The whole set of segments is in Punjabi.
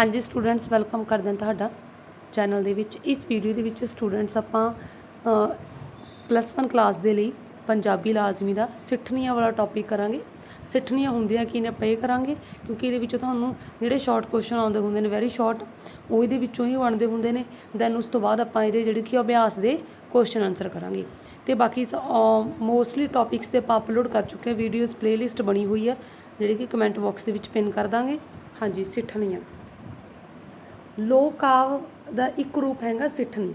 ਹਾਂਜੀ ਸਟੂਡੈਂਟਸ ਵੈਲਕਮ ਕਰਦੇ ਹਾਂ ਤੁਹਾਡਾ ਚੈਨਲ ਦੇ ਵਿੱਚ। ਇਸ ਵੀਡੀਓ ਦੇ ਵਿੱਚ ਸਟੂਡੈਂਟਸ ਆਪਾਂ ਪਲੱਸ 1 ਕਲਾਸ ਦੇ ਲਈ ਪੰਜਾਬੀ ਲਾਜ਼ਮੀ ਦਾ ਸਿੱਠਣੀਆਂ ਵਾਲਾ ਟੌਪਿਕ ਕਰਾਂਗੇ। ਸਿੱਠਣੀਆਂ ਹੁੰਦੀਆਂ ਕੀ ਨੇ ਆਪਾਂ ਇਹ ਕਰਾਂਗੇ, ਕਿਉਂਕਿ ਇਹਦੇ ਵਿੱਚ ਤੁਹਾਨੂੰ ਜਿਹੜੇ ਸ਼ਾਰਟ ਕੁਐਸਚਨ ਆਉਂਦੇ ਹੁੰਦੇ ਨੇ ਵੈਰੀ ਸ਼ਾਰਟ ਉਹ ਇਹਦੇ ਵਿੱਚੋਂ ਹੀ ਬਣਦੇ ਹੁੰਦੇ ਨੇ। ਦੈਨ ਉਸ ਤੋਂ ਬਾਅਦ ਆਪਾਂ ਇਹਦੇ ਜਿਹੜੇ ਕਿ ਅਭਿਆਸ ਦੇ ਕੁਐਸਚਨ ਆਨਸਰ ਕਰਾਂਗੇ। ਤੇ ਬਾਕੀ ਮੋਸਟਲੀ ਟੌਪਿਕਸ ਤੇ ਆਪਾਂ ਅਪਲੋਡ ਕਰ ਚੁੱਕੇ ਹਾਂ। ਵੀਡੀਓਜ਼ ਪਲੇਲਿਸਟ ਬਣੀ ਹੋਈ ਹੈ, ਜਿਹੜੀ ਕਿ ਕਮੈਂਟ ਬਾਕਸ ਦੇ ਵਿੱਚ ਪਿਨ ਕਰ ਦਾਂਗੇ। ਹਾਂਜੀ, ਸਿੱਠਣੀਆਂ। ਲੋਕ ਕਾਵ ਦਾ ਇੱਕ ਰੂਪ ਹੈਗਾ ਸਿੱਠਣੀ।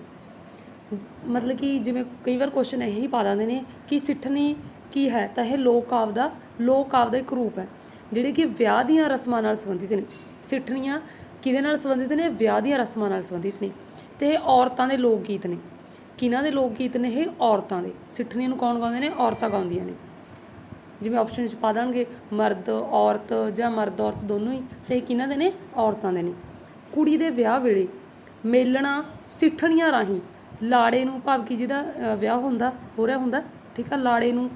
ਮਤਲਬ ਕਿ ਜਿਵੇਂ ਕਈ ਵਾਰ ਕੁਐਸਚਨ ਇਹ ਹੀ ਪਾ ਦਿੰਦੇ ਨੇ ਕਿ ਸਿੱਠਣੀ ਕੀ ਹੈ? ਤਾਂ ਇਹ ਲੋਕ ਕਾਵ ਦਾ ਲੋਕ ਕਾਵ ਦਾ ਇੱਕ ਰੂਪ ਹੈ, ਜਿਹੜੇ ਕਿ ਵਿਆਹ ਦੀਆਂ ਰਸਮਾਂ ਨਾਲ ਸੰਬੰਧਿਤ ਨੇ। ਸਿੱਠਣੀਆਂ ਕਿਹਦੇ ਨਾਲ ਸੰਬੰਧਿਤ ਨੇ? ਵਿਆਹ ਦੀਆਂ ਰਸਮਾਂ ਨਾਲ ਸੰਬੰਧਿਤ ਨੇ। ਤੇ ਇਹ ਔਰਤਾਂ ਦੇ ਲੋਕ ਗੀਤ ਨੇ। ਕਿਹਨਾਂ ਦੇ ਲੋਕ ਗੀਤ ਨੇ ਇਹ? ਔਰਤਾਂ ਦੇ। ਸਿੱਠਣੀਆਂ ਨੂੰ ਕੌਣ ਗਾਉਂਦੇ ਨੇ? ਔਰਤਾਂ ਗਾਉਂਦੀਆਂ ਨੇ। ਜਿਵੇਂ ਆਪਸ਼ਨ ਵਿੱਚ ਪਾ ਦੇਣਗੇ ਮਰਦ, ਔਰਤ ਜਾਂ ਮਰਦ ਔਰਤ ਦੋਨੋਂ ਹੀ, ਤੇ ਇਹ ਕਿਹਨਾਂ ਦੇ ਨੇ? ਔਰਤਾਂ ਦੇ ਨੇ। ਕੁੜੀ ਦੇ ਵਿਆਹ ਵੇਲੇ ਮੇਲਣਾ ਸਿੱਠਣੀਆਂ ਰਾਹੀਂ ਲਾੜੇ ਨੂੰ ਭਾਵ ਕਿ ਜਿਹਦਾ ਵਿਆਹ ਹੁੰਦਾ, ਹੋ ਰਿਹਾ ਹੁੰਦਾ, ਠੀਕ ਆ, ਲਾੜੇ ਨੂੰ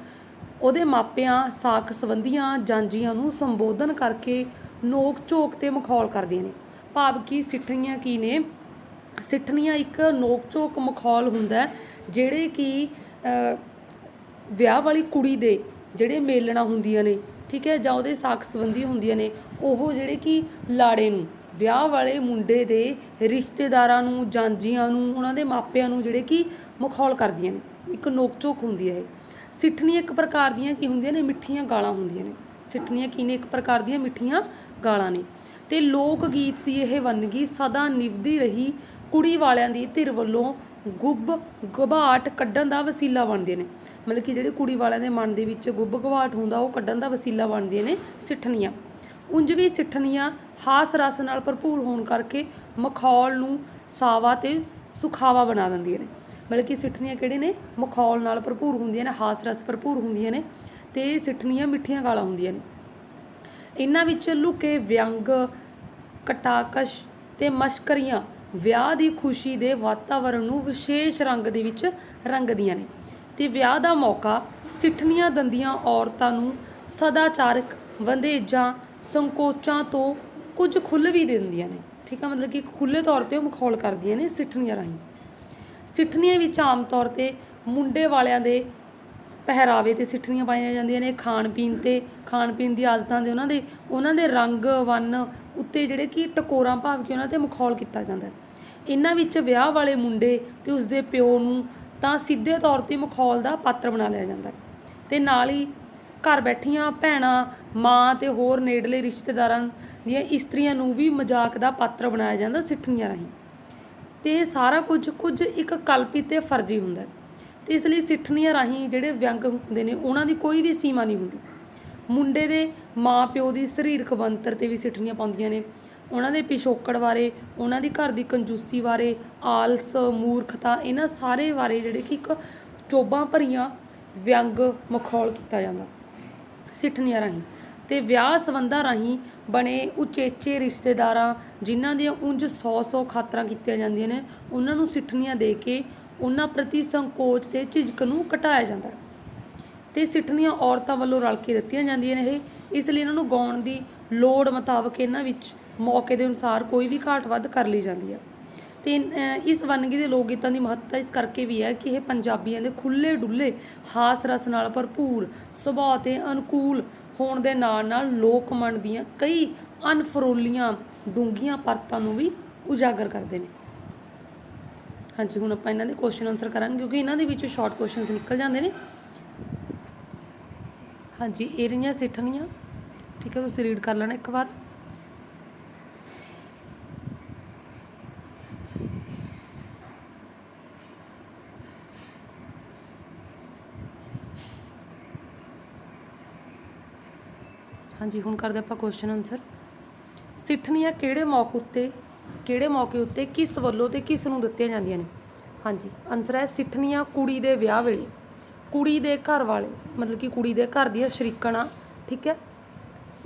ਉਹਦੇ ਮਾਪਿਆਂ ਸਾਕ ਸੰਬੰਧੀਆਂ, ਜਾਂਜੀਆਂ ਨੂੰ ਸੰਬੋਧਨ ਕਰਕੇ ਨੋਕ ਝੋਕ ਤੇ ਮਖੌਲ ਕਰਦੀਆਂ ਨੇ। ਭਾਵ ਕਿ ਸਿੱਠਣੀਆਂ ਕੀ ਨੇ? ਸਿੱਠਣੀਆਂ ਇੱਕ ਨੋਕ ਝੋਕ ਮਖੌਲ ਹੁੰਦਾ ਜਿਹੜੇ ਕਿ ਵਿਆਹ ਵਾਲੀ ਕੁੜੀ ਦੇ ਜਿਹੜੇ ਮੇਲਣਾ ਹੁੰਦੀਆਂ ਨੇ, ਠੀਕ ਹੈ, ਜਾਂ ਉਹਦੇ ਸਾਕ ਸੰਬੰਧੀ ਹੁੰਦੀਆਂ ਨੇ, ਉਹ ਜਿਹੜੇ ਕਿ ਲਾੜੇ ਨੂੰ ਵਿਆਹ ਵਾਲੇ ਮੁੰਡੇ ਦੇ ਰਿਸ਼ਤੇਦਾਰਾਂ ਨੂੰ, ਜਾਂਜੀਆਂ ਨੂੰ, ਉਹਨਾਂ ਦੇ ਮਾਪਿਆਂ ਨੂੰ ਜਿਹੜੇ ਕਿ ਮਖੌਲ ਕਰਦੀਆਂ ਨੇ। ਇੱਕ ਨੋਕ ਝੋਕ ਹੁੰਦੀ ਹੈ ਇਹ। ਸਿੱਠਣੀਆਂ ਇੱਕ ਪ੍ਰਕਾਰ ਦੀਆਂ ਕੀ ਹੁੰਦੀਆਂ ਨੇ? ਮਿੱਠੀਆਂ ਗਾਲਾਂ ਹੁੰਦੀਆਂ ਨੇ। ਸਿੱਠਣੀਆਂ ਕੀ ਨੇ? ਇੱਕ ਪ੍ਰਕਾਰ ਦੀਆਂ ਮਿੱਠੀਆਂ ਗਾਲਾਂ ਨੇ। ਤੇ ਲੋਕ ਗੀਤ ਦੀ ਇਹ ਵੰਨਗੀ ਸਦਾ ਨਿਭਦੀ ਰਹੀ। ਕੁੜੀ ਵਾਲਿਆਂ ਦੀ ਧਿਰ ਵੱਲੋਂ ਗੁੱਬ ਗਵਾਟ ਕੱਢਣ ਦਾ ਵਸੀਲਾ ਬਣਦੇ ਨੇ। ਮਤਲਬ ਕਿ ਜਿਹੜੇ ਕੁੜੀ ਵਾਲਿਆਂ ਦੇ ਮਨ ਦੇ ਵਿੱਚ ਗੁੱਬ ਗਵਾਟ ਹੁੰਦਾ, ਉਹ ਕੱਢਣ ਦਾ ਵਸੀਲਾ ਬਣਦੀਆਂ ਨੇ ਸਿੱਠਣੀਆਂ। ਉਂਝ ਵੀ ਸਿੱਠਣੀਆਂ ਹਾਸ ਰਸ ਨਾਲ ਭਰਪੂਰ ਹੋਣ ਕਰਕੇ ਮਖੌਲ ਨੂੰ ਸਾਵਾ ਤੇ ਸੁਖਾਵਾ ਬਣਾ ਦਿੰਦੀਆਂ ਨੇ। ਬਲਕਿ ਸਿੱਠਣੀਆਂ ਕਿਹੜੇ ਨੇ? ਮਖੌਲ ਨਾਲ ਭਰਪੂਰ ਹੁੰਦੀਆਂ ਨੇ, ਹਾਸ ਰਸ ਭਰਪੂਰ ਹੁੰਦੀਆਂ ਨੇ ਤੇ ਸਿੱਠਣੀਆਂ ਮਿੱਠੀਆਂ ਗਾਲਾਂ ਹੁੰਦੀਆਂ ਨੇ। ਇਹਨਾਂ ਵਿੱਚ ਲੁਕੇ ਵਿਅੰਗ, ਕਟਾਕਸ਼ ਤੇ ਮਸ਼ਕਰੀਆਂ ਵਿਆਹ ਦੀ ਖੁਸ਼ੀ ਦੇ ਵਾਤਾਵਰਣ ਨੂੰ ਵਿਸ਼ੇਸ਼ ਰੰਗ ਦੇ ਵਿੱਚ ਰੰਗਦੀਆਂ ਨੇ। ਤੇ ਵਿਆਹ ਦਾ ਮੌਕਾ ਸਿੱਠਣੀਆਂ ਦੰਦੀਆਂ ਔਰਤਾਂ ਨੂੰ ਸਦਾਚਾਰਕ ਵੰਦੇਜਾਂ, ਸੰਕੋਚਾਂ ਤੋਂ ਕੁਝ ਖੁੱਲ੍ਹ ਵੀ ਦਿੰਦੀਆਂ ਨੇ। ਠੀਕ ਆ, ਮਤਲਬ ਕਿ ਇੱਕ ਖੁੱਲ੍ਹੇ ਤੌਰ ਤੇ ਉਹ ਮਖੌਲ ਕਰਦੀਆਂ ਨੇ ਸਿੱਠਣੀਆਂ ਰਾਹੀਂ। ਸਿੱਠਣੀਆਂ ਵਿੱਚ ਆਮ ਤੌਰ ਤੇ ਮੁੰਡੇ ਵਾਲਿਆਂ ਦੇ ਪਹਿਰਾਵੇ ਤੇ ਸਿੱਠਣੀਆਂ ਪਾਈਆਂ ਜਾਂਦੀਆਂ ਨੇ। ਖਾਣ ਪੀਣ ਤੇ, ਖਾਣ ਪੀਣ ਦੀ ਆਦਤਾਂ ਦੇ ਉਹਨਾਂ ਦੇ ਉਹਨਾਂ ਦੇ ਰੰਗ, ਵੰਨ ਉੱਤੇ ਜਿਹੜੇ ਕਿ ਟਕੋਰਾਂ ਭਾਵ ਕਿ ਉਹਨਾਂ ਤੇ ਮਖੌਲ ਕੀਤਾ ਜਾਂਦਾ ਇਹਨਾਂ ਵਿੱਚ ਵਿਆਹ ਵਾਲੇ ਮੁੰਡੇ ਤੇ ਉਸਦੇ ਪਿਓ ਨੂੰ ਤਾਂ ਸਿੱਧੇ ਤੌਰ ਤੇ ਮਖੌਲ ਦਾ ਪਾਤਰ ਬਣਾ ਲਿਆ ਜਾਂਦਾ ਹੈ। ਤੇ ਨਾਲ ਹੀ ਘਰ ਬੈਠੀਆਂ ਭੈਣਾਂ, ਮਾਂ ਤੇ ਹੋਰ ਨੇੜਲੇ ਰਿਸ਼ਤੇਦਾਰਾਂ ਦੀਆਂ ਇਸਤਰੀਆਂ ਨੂੰ ਵੀ ਮਜ਼ਾਕ ਦਾ ਪਾਤਰ ਬਣਾਇਆ ਜਾਂਦਾ ਸਿੱਠਣੀਆਂ ਰਾਹੀਂ। ਤੇ ਇਹ ਸਾਰਾ ਕੁਝ ਕੁਝ ਇੱਕ ਕਲਪਿਤ ਤੇ ਫਰਜ਼ੀ ਹੁੰਦਾ ਹੈ। ਤੇ ਇਸ ਲਈ ਸਿੱਠਣੀਆਂ ਰਾਹੀਂ ਜਿਹੜੇ ਵਿਅੰਗ ਹੁੰਦੇ ਨੇ, ਉਹਨਾਂ ਦੀ ਕੋਈ ਵੀ ਸੀਮਾ ਨਹੀਂ ਹੁੰਦੀ। ਮੁੰਡੇ ਦੇ ਮਾਂ ਪਿਓ ਦੀ ਸਰੀਰਕ ਬਣਤਰ ਤੇ ਵੀ ਸਿੱਠਣੀਆਂ ਪਾਉਂਦੀਆਂ ਨੇ। ਉਹਨਾਂ ਦੇ ਪਿਛੋਕੜ ਬਾਰੇ, ਉਹਨਾਂ ਦੀ ਘਰ ਦੀ ਕੰਜੂਸੀ ਬਾਰੇ, ਆਲਸ, ਮੂਰਖਤਾ, ਇਹਨਾਂ ਸਾਰੇ ਬਾਰੇ ਜਿਹੜੇ ਕਿ ਇੱਕ ਚੋਬਾਂ ਭਰੀਆਂ ਵਿਅੰਗ ਮਖੌਲ ਕੀਤਾ ਜਾਂਦਾ। ਸਿੱਠਣੀਆਂ ਰਾਹੀਂ ਤੇ ਵਿਆਹ ਸੰਬੰਧਾਂ ਰਾਹੀਂ ਬਣੇ ਉਚੇਚੇ ਰਿਸ਼ਤੇਦਾਰਾਂ ਜਿਨ੍ਹਾਂ ਦੀਆਂ ਉਂਝ 100-100 ਖਾਤਰਾਂ ਕੀਤੀਆਂ ਜਾਂਦੀਆਂ ਨੇ, ਉਹਨਾਂ ਨੂੰ ਸਿੱਠਣੀਆਂ ਦੇ ਕੇ ਉਹਨਾਂ ਪ੍ਰਤੀ ਸੰਕੋਚ ਤੇ ਝਿਜਕ ਨੂੰ ਘਟਾਇਆ ਜਾਂਦਾ। ਹੈ ਤੇ ਸਿੱਠਣੀਆਂ ਔਰਤਾਂ ਵੱਲੋਂ ਰਲ ਕੇ ਦਿੱਤੀਆਂ ਜਾਂਦੀਆਂ ਨੇ ਇਹ, ਇਸ ਲਈ ਇਹਨਾਂ ਨੂੰ ਗਾਉਣ ਦੀ ਲੋੜ ਮੁਤਾਬਕ ਇਹਨਾਂ ਵਿੱਚ ਮੌਕੇ ਦੇ ਅਨੁਸਾਰ ਕੋਈ ਵੀ ਘਾਟ ਵੱਧ ਕਰ ਲਈ ਜਾਂਦੀ ਹੈ ਤੇ ਇਸ ਵੰਨਗੀ ਦੇ ਲੋਕ ਗੀਤਾਂ ਦੀ ਮਹੱਤਤਾ ਇਸ ਕਰਕੇ ਵੀ ਹੈ ਕਿ ਇਹ ਪੰਜਾਬੀਆਂ ਦੇ ਖੁੱਲੇ ਡੁੱਲੇ ਹਾਸ ਰਸ ਨਾਲ ਭਰਪੂਰ ਸੁਭਾਅ ਤੇ ਅਨੁਕੂਲ ਹੋਣ ਦੇ ਨਾਲ ਨਾਲ ਲੋਕ ਮਨ ਦੀਆਂ ਕਈ ਅਨਫਰੋਲੀਆਂ ਡੂੰਘੀਆਂ ਪਰਤਾਂ ਨੂੰ ਵੀ ਉਜਾਗਰ ਕਰਦੇ ਨੇ। ਹਾਂਜੀ, ਹੁਣ ਆਪਾਂ ਇਹਨਾਂ ਦੇ ਕੁਐਸਚਨ ਆਨਸਰ ਕਰਾਂਗੇ ਕਿਉਂਕਿ ਇਹਨਾਂ ਦੇ ਵਿੱਚੋਂ ਸ਼ਾਰਟ ਕੁਐਸਚਨਸ ਨਿਕਲ ਜਾਂਦੇ ਨੇ। ਹਾਂਜੀ, ਇਹ ਰਹੀਆਂ ਸਿੱਠਣੀਆਂ। ਠੀਕ ਹੈ, ਤੁਸੀਂ ਰੀਡ ਕਰ ਲੈਣਾ ਇੱਕ ਵਾਰ। ਹਾਂਜੀ, ਹੁਣ ਕਰਦੇ ਆਪਾਂ ਕੁਐਸਚਨ ਆਨਸਰ ਸਿੱਠਣੀਆਂ ਕਿਹੜੇ ਮੌਕੇ ਉੱਤੇ, ਕਿਹੜੇ ਮੌਕੇ ਉੱਤੇ ਕਿਸ ਵੱਲੋਂ ਤੇ ਕਿਸ ਨੂੰ ਦਿੱਤੀਆਂ ਜਾਂਦੀਆਂ ਨੇ? ਹਾਂਜੀ ਆਨਸਰ ਹੈ ਸਿੱਠਣੀਆਂ ਕੁੜੀ ਦੇ ਵਿਆਹ ਵੇਲੇ। ਕੁੜੀ ਦੇ ਘਰ ਵਾਲੇ, ਮਤਲਬ ਕਿ ਕੁੜੀ ਦੇ ਘਰ ਦੀਆਂ ਸ਼ਰੀਕਣਾ, ਠੀਕ ਹੈ?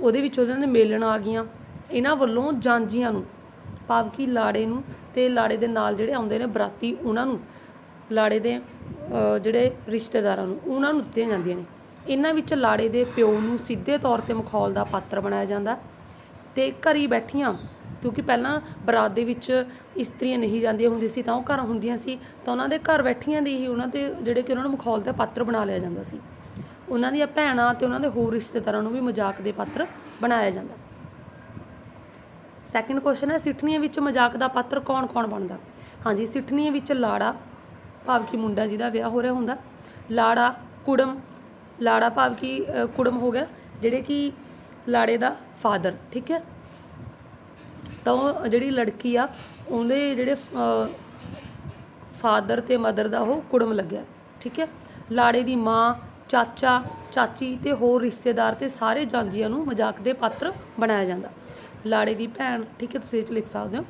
ਉਹਦੇ ਵਿੱਚ ਉਹਨਾਂ ਦੇ ਮੇਲਣ ਆ ਗਈਆਂ। ਇਹਨਾਂ ਵੱਲੋਂ ਜਾਂਜੀਆਂ ਨੂੰ, ਭਾਵ ਕਿ ਲਾੜੇ ਨੂੰ ਤੇ ਲਾੜੇ ਦੇ ਨਾਲ ਜਿਹੜੇ ਆਉਂਦੇ ਨੇ ਬਰਾਤੀ, ਉਹਨਾਂ ਨੂੰ, ਲਾੜੇ ਦੇ ਜਿਹੜੇ ਰਿਸ਼ਤੇਦਾਰਾਂ ਨੂੰ, ਉਹਨਾਂ ਨੂੰ ਦਿੱਤੀਆਂ ਜਾਂਦੀਆਂ ਨੇ। ਇਹਨਾਂ ਵਿੱਚ ਲਾੜੇ ਦੇ ਪਿਓ ਨੂੰ ਸਿੱਧੇ ਤੌਰ ਤੇ ਮਖੌਲ ਦਾ ਪਾਤਰ ਬਣਾਇਆ ਜਾਂਦਾ ਤੇ ਘਰੀ ਬੈਠੀਆਂ, ਕਿਉਂਕਿ ਪਹਿਲਾਂ ਬਰਾਤ ਦੇ ਵਿੱਚ ਇਸਤਰੀਆਂ ਨਹੀਂ ਜਾਂਦੀਆਂ ਹੁੰਦੀਆਂ ਸੀ, ਤਾਂ ਉਹ ਘਰ ਹੁੰਦੀਆਂ ਸੀ, ਤਾਂ ਉਹਨਾਂ ਦੇ ਘਰ ਬੈਠੀਆਂ ਦੇ ਹੀ ਉਹਨਾਂ ਦੇ ਜਿਹੜੇ ਕਿ ਉਹਨਾਂ ਨੂੰ ਮਖੌਲ ਦਾ ਪਾਤਰ ਬਣਾ ਲਿਆ ਜਾਂਦਾ ਸੀ। ਉਹਨਾਂ ਦੀਆਂ ਭੈਣਾਂ ਤੇ ਉਹਨਾਂ ਦੇ ਹੋਰ ਰਿਸ਼ਤੇਦਾਰਾਂ ਨੂੰ ਵੀ ਮਜ਼ਾਕ ਦੇ ਪਾਤਰ ਬਣਾਇਆ ਜਾਂਦਾ। ਸੈਕਿੰਡ ਕੁਐਸਚਨ ਹੈ, ਸਿੱਠਣੀਆਂ ਵਿੱਚ ਮਜ਼ਾਕ ਦਾ ਪਾਤਰ ਕੌਣ-ਕੌਣ ਬਣਦਾ? ਹਾਂਜੀ, ਸਿੱਠਣੀਆਂ ਵਿੱਚ ਲਾੜਾ, ਭਾਵ ਕਿ ਮੁੰਡਾ ਜਿਹਦਾ ਵਿਆਹ ਹੋ ਰਿਹਾ ਹੁੰਦਾ, ਲਾੜਾ, ਕੁੜਮ ਲਾੜਾ ਭਾਵ ਕਿ ਕੁੜਮ ਹੋ ਗਿਆ, ਜਿਹੜੇ ਕਿ ਲਾੜੇ ਦਾ ਫਾਦਰ, ਠੀਕ ਹੈ? ਤਾਂ ਉਹ ਜਿਹੜੀ ਲੜਕੀ ਆ, ਉਹਦੇ ਜਿਹੜੇ ਫਾਦਰ ਤੇ ਮਦਰ ਦਾ ਉਹ ਕੁੜਮ ਲੱਗਿਆ, ਠੀਕ ਹੈ? ਲਾੜੇ ਦੀ ਮਾਂ, ਚਾਚਾ, ਚਾਚੀ ਤੇ ਹੋਰ ਰਿਸ਼ਤੇਦਾਰ ਤੇ ਸਾਰੇ ਜਾਂਜੀਆਂ ਨੂੰ ਮਜ਼ਾਕ ਦੇ ਪਾਤਰ ਬਣਾਇਆ ਜਾਂਦਾ। ਲਾੜੇ ਦੀ ਭੈਣ, ਠੀਕ ਹੈ, ਤੁਸੀਂ ਇਹ 'ਚ ਲਿਖ ਸਕਦੇ ਹੋ।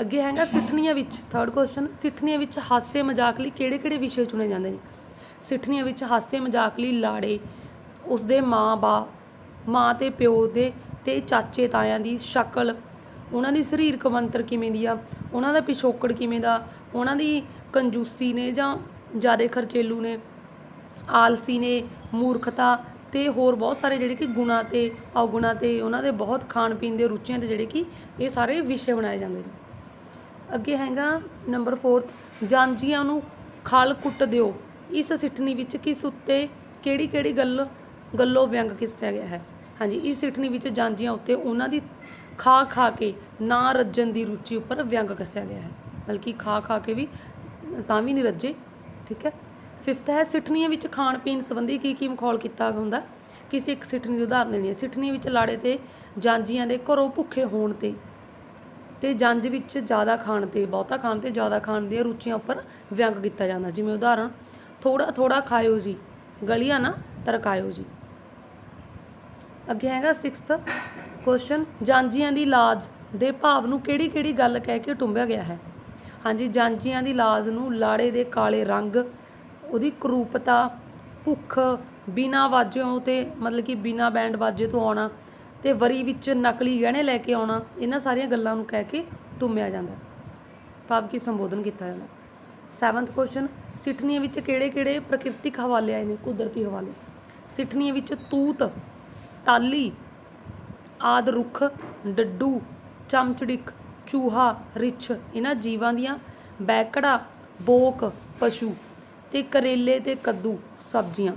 ਅੱਗੇ ਹੈਗਾ ਸਿੱਠਣੀਆਂ ਵਿੱਚ ਥਰਡ ਕੁਐਸਚਨ ਸਿੱਠਣੀਆਂ ਵਿੱਚ ਹਾਸੇ ਮਜ਼ਾਕ ਲਈ ਕਿਹੜੇ-ਕਿਹੜੇ ਵਿਸ਼ੇ ਚੁਣੇ ਜਾਂਦੇ ਨੇ? ਸਿੱਠਣੀਆਂ ਵਿੱਚ ਹਾਸੇ ਮਜ਼ਾਕ ਲਈ ਲਾੜੇ, ਉਸਦੇ ਮਾਂ-ਬਾ ਮਾਂ ਤੇ ਪਿਓ ਦੇ ਤੇ ਚਾਚੇ ਤਾਇਆਂ ਦੀ ਸ਼ਕਲ, ਉਹਨਾਂ ਦੀ ਸਰੀਰਕ ਬਣਤਰ ਕਿਵੇਂ ਦੀ ਆ, ਉਹਨਾਂ ਦਾ ਪਿਛੋਕੜ ਕਿਵੇਂ ਦਾ, ਉਹਨਾਂ ਦੀ ਕੰਜੂਸੀ ਨੇ ਜਾਂ ਜ਼ਿਆਦਾ ਖਰਚੇਲੂ ਨੇ, ਆਲਸੀ ਨੇ, ਮੂਰਖਤਾ ਤੇ ਹੋਰ ਬਹੁਤ ਸਾਰੇ ਜਿਹੜੇ ਕਿ ਗੁਣਾ ਤੇ, ਔਗੁਣਾ ਤੇ ਉਹਨਾਂ ਦੇ ਬਹੁਤ ਖਾਣ ਪੀਣ ਦੇ ਰੁਚੀਆਂ ਤੇ ਜਿਹੜੇ ਕਿ ਇਹ ਸਾਰੇ ਵਿਸ਼ੇ ਬਣਾਏ ਜਾਂਦੇ ਨੇ। ਅੱਗੇ ਹੈਗਾ ਨੰਬਰ 4 ਜਾਂਜੀਆਂ ਨੂੰ ਖਲ ਕੁੱਟ ਦਿਓ। ਇਸ ਸਿੱਠਣੀ ਵਿੱਚ ਕਿਸ ਉੱਤੇ ਕਿਹੜੀ ਕਿਹੜੀ ਗੱਲ ਗੱਲੋਂ ਵਿਅੰਗ ਕਿਸਿਆ ਗਿਆ ਹੈ? ਹਾਂਜੀ, ਇਸ ਸਿੱਠਣੀ ਵਿੱਚ ਜਾਂਜੀਆਂ ਉੱਤੇ ਉਹਨਾਂ ਦੀ ਖਾ ਖਾ ਕੇ ਨਾ ਰੱਜਣ ਦੀ ਰੁਚੀ ਉੱਪਰ ਵਿਅੰਗ ਕੱਸਿਆ ਗਿਆ ਹੈ। ਬਲਕਿ ਖਾ ਖਾ ਕੇ ਵੀ ਤਾਂ ਵੀ ਨਹੀਂ ਰੱਜੇ, ਠੀਕ ਹੈ? ਫਿਫਥ ਹੈ, ਸਿੱਠਣੀਆਂ ਵਿੱਚ ਖਾਣ ਪੀਣ ਸੰਬੰਧੀ ਕੀ ਕੀ ਮਖੌਲ ਕੀਤਾ ਹੁੰਦਾ? ਕਿਸੇ ਇੱਕ ਸਿੱਠਣੀ ਦੀ ਉਦਾਹਰਨ ਦੇਣੀ ਹੈ। ਸਿੱਠਣੀ ਵਿੱਚ ਲਾੜੇ ਤੇ ਜਾਂਜੀਆਂ ਦੇ ਘਰੋਂ ਭੁੱਖੇ ਹੋਣ ਤੇ ਤੇ ਜੰਜ ਵਿੱਚ ਜ਼ਿਆਦਾ ਖਾਣ ਤੇ, ਬਹੁਤਾ ਖਾਣ ਤੇ ਜ਼ਿਆਦਾ ਖਾਣ ਦੀਆਂ ਰੁਚੀਆਂ ਉੱਪਰ ਵਿਅੰਗ ਕੀਤਾ ਜਾਂਦਾ। ਜਿਵੇਂ ਉਦਾਹਰਣ ਥੋੜਾ ਥੋੜਾ ਖਾਇਓ ਜੀ। ਗਲੀਆਂ ਨਾ ਤਰਕਾਇਓ ਜੀ। ਅੱਗੇ ਹੈਗਾ 6th ਕੁਐਸਚਨ ਜਾਂਜੀਆਂ ਦੀ ਲਾਜ ਦੇ ਭਾਵ ਨੂੰ ਕਿਹੜੀ ਕਿਹੜੀ ਗੱਲ ਕਹਿ ਕੇ ਟੁੰਬਿਆ ਗਿਆ ਹੈ? ਹਾਂਜੀ ਜਾਂਜੀਆਂ ਦੀ ਲਾਜ ਨੂੰ ਲਾੜੇ ਦੇ ਕਾਲੇ ਰੰਗ, ਉਹਦੀ ਕਰੂਪਤਾ, ਭੁੱਖ, ਬਿਨਾ ਵਾਜਿਆਂ ਤੇ ਮਤਲਬ ਕਿ ਬਿਨਾ ਬੈਂਡ ਵਾਜੇ ਤੋਂ ਆਉਣਾ ਤੇ ਵਰੀ ਵਿੱਚ ਨਕਲੀ ਗਹਿਣੇ ਲੈ ਕੇ ਆਉਣਾ, ਇਹਨਾਂ ਸਾਰੀਆਂ ਗੱਲਾਂ ਨੂੰ ਕਹਿ ਕੇ ਟੁੰਮਿਆ ਜਾਂਦਾ ਭਾਵ ਕਿ ਸੰਬੋਧਨ ਕੀਤਾ ਜਾਂਦਾ 7th ਕੁਐਸਚਨ ਸਿੱਠਣੀਆਂ ਵਿੱਚ ਕਿਹੜੇ-ਕਿਹੜੇ ਪ੍ਰਕਿਰਤਿਕ ਹਵਾਲੇ ਆਏ ਨੇ? ਕੁਦਰਤੀ ਹਵਾਲੇ। ਸਿੱਠਣੀਆਂ ਵਿੱਚ ਤੂਤ, ਟਾਲੀ, ਆਦ ਰੁੱਖ, ਡੱਡੂ, ਚਮਚੜਿਕ, ਚੂਹਾ, ਰਿੱਛ। ਇਹਨਾਂ ਜੀਵਾਂ ਦੀਆਂ ਬੈਕੜਾ, ਬੋਕ, ਪਸ਼ੂ ਤੇ ਕਰੇਲੇ ਤੇ ਕੱਦੂ, ਸਬਜ਼ੀਆਂ।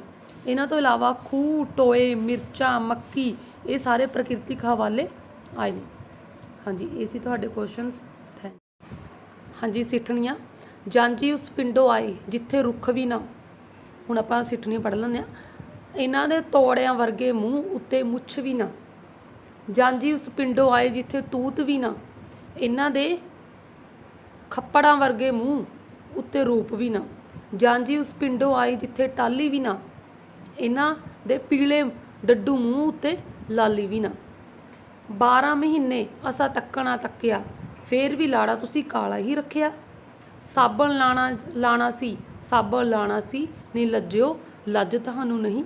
ਇਹਨਾਂ ਤੋਂ ਇਲਾਵਾ ਖੂਹ, ਟੋਏ, ਮਿਰਚਾਂ, ਮੱਕੀ, ਇਹ ਸਾਰੇ ਪ੍ਰਕਿਰਤਿਕ ਹਵਾਲੇ ਆਏ ਨੇ। ਹਾਂਜੀ, ਇਹ ਸੀ ਤੁਹਾਡੇ ਕੁਐਸਚਨਸ ਥੈਂਕ ਹਾਂਜੀ, ਸਿੱਠਣੀਆਂ ਜਾਂਜੀ ਉਸ ਪਿੰਡੋਂ ਆਏ, ਜਿੱਥੇ ਰੁੱਖ ਵੀ ਨਾ। ਹੁਣ ਆਪਾਂ ਸਿੱਠਣੀ ਪੜ੍ਹ ਲੈਂਦੇ ਆ ਇਹਨਾਂ ਦੇ ਤੋੜਿਆਂ ਵਰਗੇ ਮੂੰਹ ਉੱਤੇ ਮੁੱਛ ਵੀ ਨਾ। ਜਾਂਜੀ ਉਸ ਪਿੰਡੋਂ ਆਏ, ਜਿੱਥੇ ਤੂਤ ਵੀ ਨਾ। ਇਹਨਾਂ ਦੇ ਖੱਪੜਾਂ ਵਰਗੇ ਮੂੰਹ ਉੱਤੇ ਰੂਪ ਵੀ ਨਾ। ਜਾਂਜੀ ਉਸ ਪਿੰਡੋਂ ਆਈ ਜਿੱਥੇ ਟਾਲੀ ਵੀ ਨਾ। ਇਹਨਾਂ ਦੇ ਪੀਲੇ ਡੱਡੂ ਮੂੰਹ ਉੱਤੇ ਲਾਲੀ ਵੀ ਨਾ। 12 ਮਹੀਨੇ ਅਸਾਂ ਤੱਕਣਾ ਤੱਕਿਆ, ਫੇਰ ਵੀ ਲਾੜਾ ਤੁਸੀਂ ਕਾਲਾ ਹੀ ਰੱਖਿਆ। ਸਾਬਣ ਲਾਣਾ ਲਾਣਾ ਸੀ ਸਾਬਣ ਲਾਣਾ ਸੀ। ਨਹੀਂ ਲੱਜਿਓ ਲੱਜ ਤੁਹਾਨੂੰ ਨਹੀਂ।